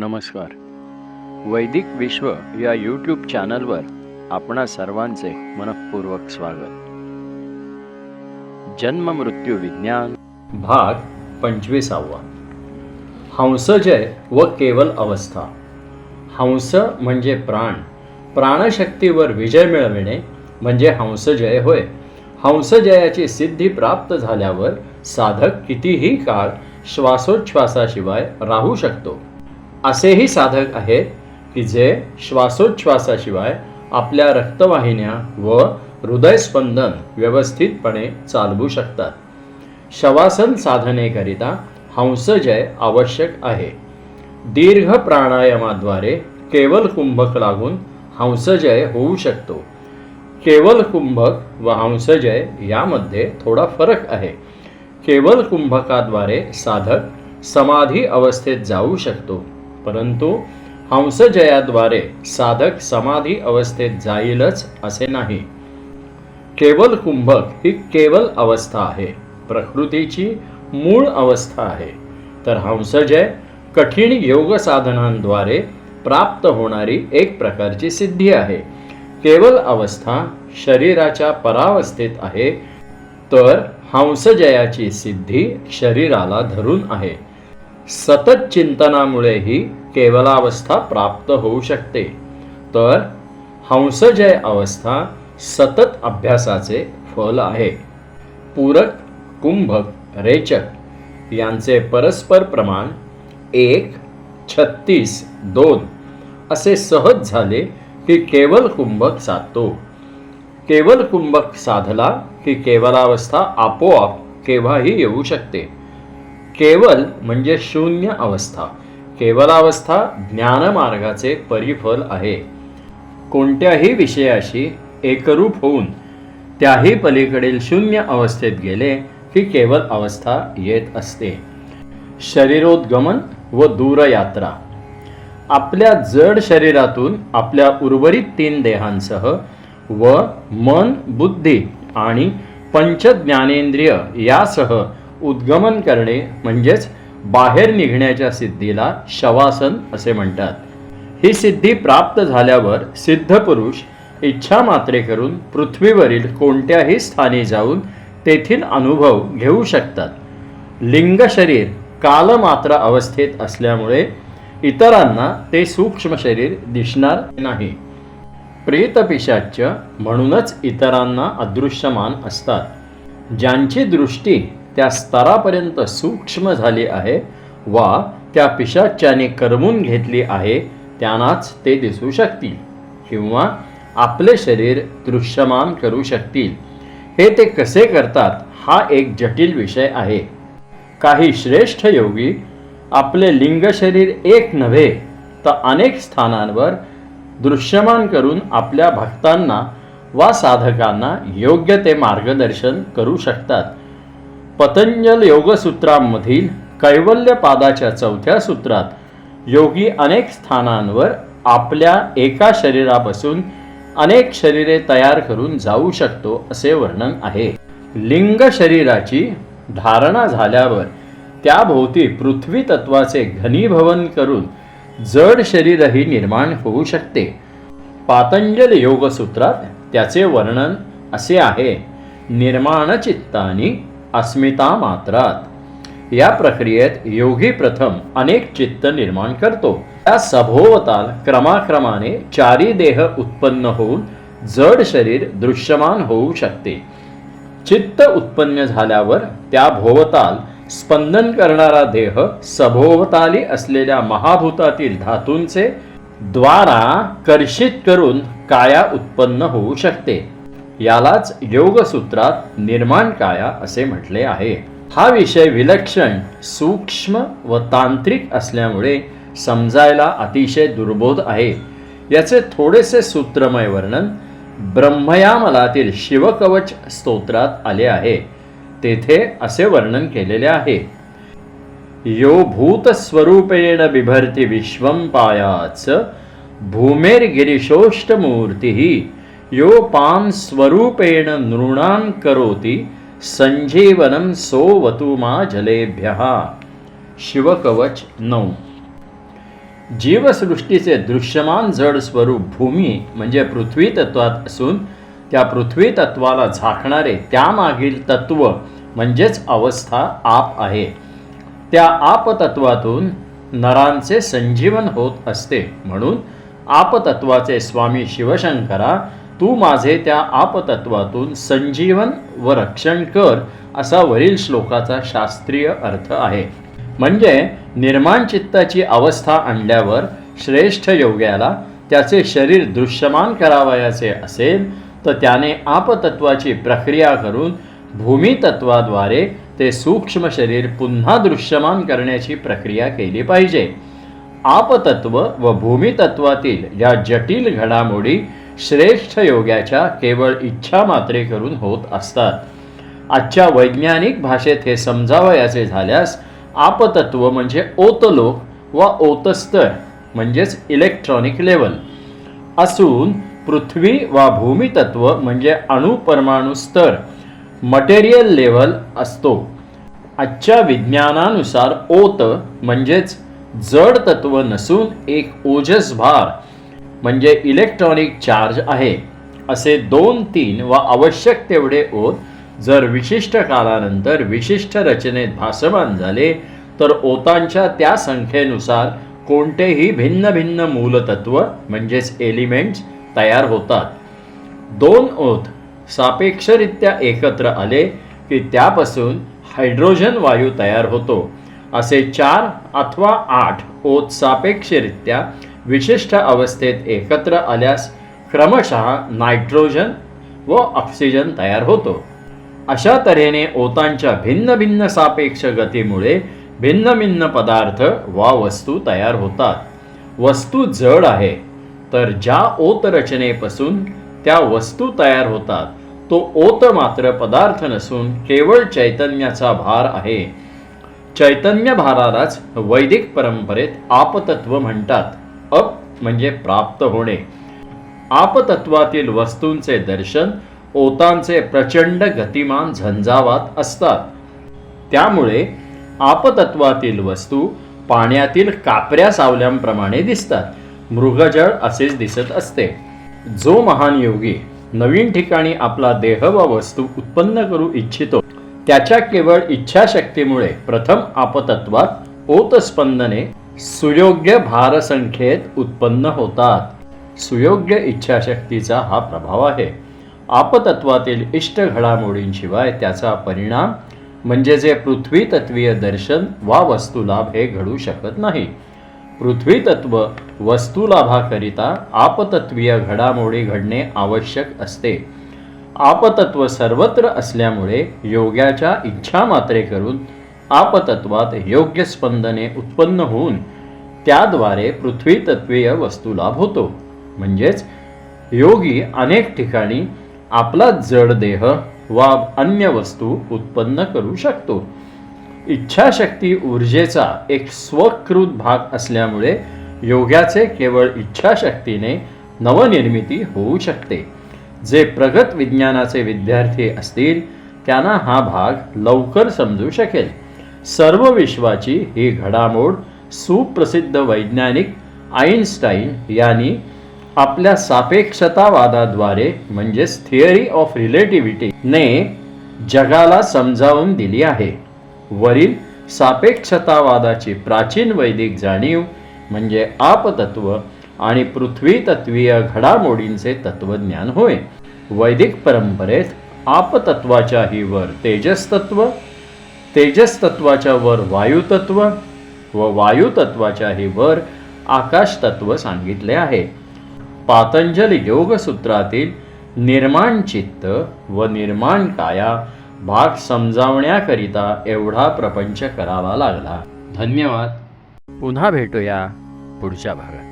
नमस्कार. वैदिक विश्व या यूट्यूब चॅनलवर आपणा सर्वांचे मनःपूर्वक स्वागत. जन्म मृत्यू विज्ञान भाग पंचवीसावा. हंसजय व केवल अवस्था. हंस म्हणजे प्राण. प्राणशक्तीवर विजय मिळविणे म्हणजे हंसजय होय. हंसजयाची सिद्धी प्राप्त झाल्यावर साधक कितीही काळ श्वासोच्छ्वासाशिवाय राहू शकतो. असेही साधक आहेत की जे श्वासोच्छ्वासाशिवाय आपल्या रक्तवाहिन्या व हृदयस्पंदन व्यवस्थितपणे चालवू शकतात. शवासन साधनेकरिता हंसजय आवश्यक आहे. दीर्घ प्राणायामाद्वारे केवल कुंभक लागून हंसजय होऊ शकतो. केवल कुंभक व हंसजय यामध्ये थोडा फरक आहे. केवल कुंभकाद्वारे साधक समाधी अवस्थेत जाऊ शकतो. परंतु हंसजयाद्वारे साधक समाधी अवस्थेत जाईलच असे नाही. केवल कुंभक ही केवल अवस्था आहे प्रकृतीची मूळ अवस्था आहे. तर हंसजय कठीण योग साधनांद्वारे प्राप्त होणारी एक प्रकारची सिद्धी आहे. केवल अवस्था शरीराच्या परावस्थेत आहे तर हंसजयाची सिद्धी शरीराला धरून आहे. सतत चिंतनामुळेही केवलावस्था प्राप्त होऊ शकते. तर हंसजय अवस्था सतत अभ्यासाचे फल आहे. पूरक कुंभक रेचक यांचे परस्पर प्रमाण एक छत्तीस दोन असे सहज झाले की केवल कुंभक साधतो. केवल कुंभक साधला की केवलावस्था आपोआप केव्हाही येऊ शकते. केवल म्हणजे शून्य अवस्था. केवलावस्था ज्ञानमार्गाचे परिफल आहे. कोणत्याही विषयाशी एकरूप होऊन त्याही पलीकडील शून्य अवस्थेत गेले की केवल अवस्था येत असते. शरीरोद्गमन व दूरयात्रा. आपल्या जड शरीरातून आपल्या उर्वरित तीन देहांसह व मन बुद्धी आणि पंचज्ञानेंद्रिय यासह उद्गमन करणे म्हणजेच बाहेर निघण्याच्या सिद्धीला शवासन असे म्हणतात. ही सिद्धी प्राप्त झाल्यावर सिद्ध पुरुष इच्छा मात्रे करून पृथ्वीवरील कोणत्याही स्थानी जाऊन तेथील अनुभव घेऊ शकतात. लिंग शरीर कालमात्र अवस्थेत असल्यामुळे इतरांना ते सूक्ष्म शरीर दिसणार नाही. प्रेतपिशाच्य म्हणूनच इतरांना अदृश्यमान असतात. ज्यांची दृष्टी त्या स्तरापर्यंत सूक्ष्म झाली आहे वा त्या पिशाच्याने करमून घेतली आहे त्यांनाच ते दिसू शकतील किंवा आपले शरीर दृश्यमान करू शकतील. हे ते कसे करतात हा एक जटिल विषय आहे. काही श्रेष्ठ योगी आपले लिंग शरीर एक नव्हे तर अनेक स्थानांवर दृश्यमान करून आपल्या भक्तांना वा साधकांना योग्य ते मार्गदर्शन करू शकतात. पतंजल योगसूत्रांमधील कैवल्यपादाच्या चौथ्या सूत्रात योगी अनेक स्थानांवर आपल्या एका शरीरापासून अनेक शरीरे तयार करून जाऊ शकतो असे वर्णन आहे. लिंग शरीराची धारणा झाल्यावर त्याभोवती पृथ्वी तत्वाचे घनीभवन करून जड शरीरही निर्माण होऊ शकते. पातंजल योगसूत्रात त्याचे वर्णन असे आहे. निर्माणचित्तानी अस्मिता मात्रात. या प्रक्रियेत योगी प्रथम अनेक चित्त निर्माण करतो. त्या सभोवताल क्रमाक्रमाने चारी देह उत्पन्न होऊन जड शरीर दृश्यमान होऊ शकते. चित्त उत्पन्न झाल्यावर त्या भोवताल स्पंदन करणारा देह सभोवताली असलेल्या महाभूतातील धातूंचे द्वारा कर्षित करून काया उत्पन्न होऊ शकते. यालाच योगसूत्रात निर्माण काया असे म्हटले आहे. हा विषय विलक्षण सूक्ष्म व तांत्रिक असल्यामुळे समजायला अतिशय दुर्बोध आहे. याचे थोडेसे सूत्रमय वर्णन ब्रह्मयामलातील शिवकवच स्तोत्रात आले आहे. तेथे असे वर्णन केलेले आहे. यो भूतस्वरूपेण बिभर्ती विश्वम पायाच भूमिर्गिरिशोष्टमूर्ती योपां स्वरूपेण नृणां करोति संजीवनं सोवतु मा जलेभ्यः। शिवकवच नऊ। जीवसृष्टीचे दृश्यमान जड स्वरूप भूमी म्हणजे पृथ्वी तत्वात असून त्या पृथ्वी तत्वाला झाकणारे त्यामागील तत्व म्हणजेच अवस्था आप आहे. त्या आपतत्वातून नरांचे संजीवन होत असते. म्हणून आपतत्वाचे स्वामी शिवशंकरा तू माझे त्या आपतत्वातून संजीवन व रक्षण कर असा वरील श्लोकाचा शास्त्रीय अर्थ आहे. म्हणजे निर्माण चित्ताची अवस्था आणल्यावर श्रेष्ठ योग्याला त्याचे शरीर दृश्यमान करावयाचे असेल तर त्याने आपतत्वाची प्रक्रिया करून भूमितत्वाद्वारे ते सूक्ष्म शरीर पुन्हा दृश्यमान करण्याची प्रक्रिया केली पाहिजे. आपतत्व व भूमितत्वातील या जटिल घडामोडी श्रेष्ठ योग्याच्या केवळ इच्छा मात्रे करून होत असतात. आजच्या वैज्ञानिक भाषेत हे समजावयाचे झाल्यास आपतत्व म्हणजे ओतलोक व ओतस्तर म्हणजेच इलेक्ट्रॉनिक लेवल असून पृथ्वी वा भूमितत्व म्हणजे अणुपरमाणू स्तर मटेरियल लेवल असतो. आजच्या विज्ञानानुसार ओत म्हणजेच जड तत्व नसून एक ओजस भार म्हणजे इलेक्ट्रॉनिक चार्ज आहे. असे दोन तीन व आवश्यक तेवढे ओत जर विशिष्ट कालानंतर विशिष्ट रचनेत भासमान झाले तर ओतांच्या त्या संख्येनुसार कोणतेही भिन्न भिन्न मूलतत्व म्हणजेच एलिमेंट्स तयार होतात. दोन ओत सापेक्षरित्या एकत्र आले की त्यापासून हायड्रोजन वायू तयार होतो. असे चार अथवा आठ ओत सापेक्षरित्या विशिष्ट अवस्थेत एकत्र आल्यास क्रमशः नायट्रोजन व ऑक्सिजन तयार होतो. अशा तऱ्हेने ओतांच्या भिन्न भिन्न सापेक्ष गतीमुळे भिन्न भिन्न पदार्थ वा वस्तू तयार होतात. वस्तू जड आहे तर ज्या ओत रचनेपासून त्या वस्तू तयार होतात तो ओत मात्र पदार्थ नसून केवळ चैतन्याचा भार आहे. चैतन्य भारालाच वैदिक परंपरेत आपतत्व म्हणतात. अप म्हणजे प्राप्त होणे. आपतत्वातील वस्तूंचे दर्शन ओतांचे प्रचंड गतिमान झंझावात असतात. त्यामुळे आपतत्वातील वस्तू पाण्यातील कापऱ्या सावल्यांप्रमाणे दिसतात. मृगजळ असेच दिसत असते. जो महान योगी नवीन ठिकाणी आपला देह व वस्तू उत्पन्न करू इच्छितो त्याच्या केवळ इच्छाशक्तीमुळे प्रथम आपतत्वात ओतस्पंदने सुयोग्य भारसंख्येत उत्पन्न होतात. सुयोग्य इच्छाशक्तीचा हा प्रभाव आहे. आपतत्वातील इष्ट घडामोडींशिवाय त्याचा परिणाम म्हणजे जे पृथ्वी तत्वीय दर्शन वा वस्तुलाभ हे घडू शकत नाही. पृथ्वी तत्व वस्तुलाभाकरिता आपतत्वीय घडामोडी घडणे आवश्यक असते. आपतत्व सर्वत्र असल्यामुळे योग्याच्या इच्छा मात्रे करून आपतत्वात योग्य स्पंदने उत्पन्न होऊन त्याद्वारे पृथ्वी तत्वीय वस्तुलाभ होतो. म्हणजेच योगी अनेक ठिकाणी आपला जड देह वा अन्य वस्तू उत्पन्न करू शकतो. इच्छाशक्ती ऊर्जेचा एक स्वकृत भाग असल्यामुळे योग्याचे केवळ इच्छाशक्तीने नवनिर्मिती होऊ शकते. जे प्रगत विज्ञानाचे विद्यार्थी असतील त्यांना हा भाग लवकर समजू शकेल. सर्व विश्वाची ही घडामोड सुप्रसिद्ध वैज्ञानिक आईन्स्टाईन यांनी आपल्या सापेक्षतावादाद्वारे म्हणजेच थिअरी ऑफ रिलेटिव्हिटी ने जगाला समजावून दिली आहे. वरील सापेक्षतावादाची प्राचीन वैदिक जाणीव म्हणजे आपतत्व आणि पृथ्वी तत्वीय घडामोडींचे तत्वज्ञान होय. वैदिक परंपरेत आपतत्वाच्याही वर तेजस्तत्व तेजस तत्वाच्या वर वायुतत्व व वायुतत्वाच्याही वर आकाशतत्व सांगितले आहे. पातंजल योगसूत्रातील निर्माण चित्त व निर्माण काया भाग समजावण्याकरिता एवढा प्रपंच करावा लागला. धन्यवाद. पुन्हा भेटूया पुढच्या भागात.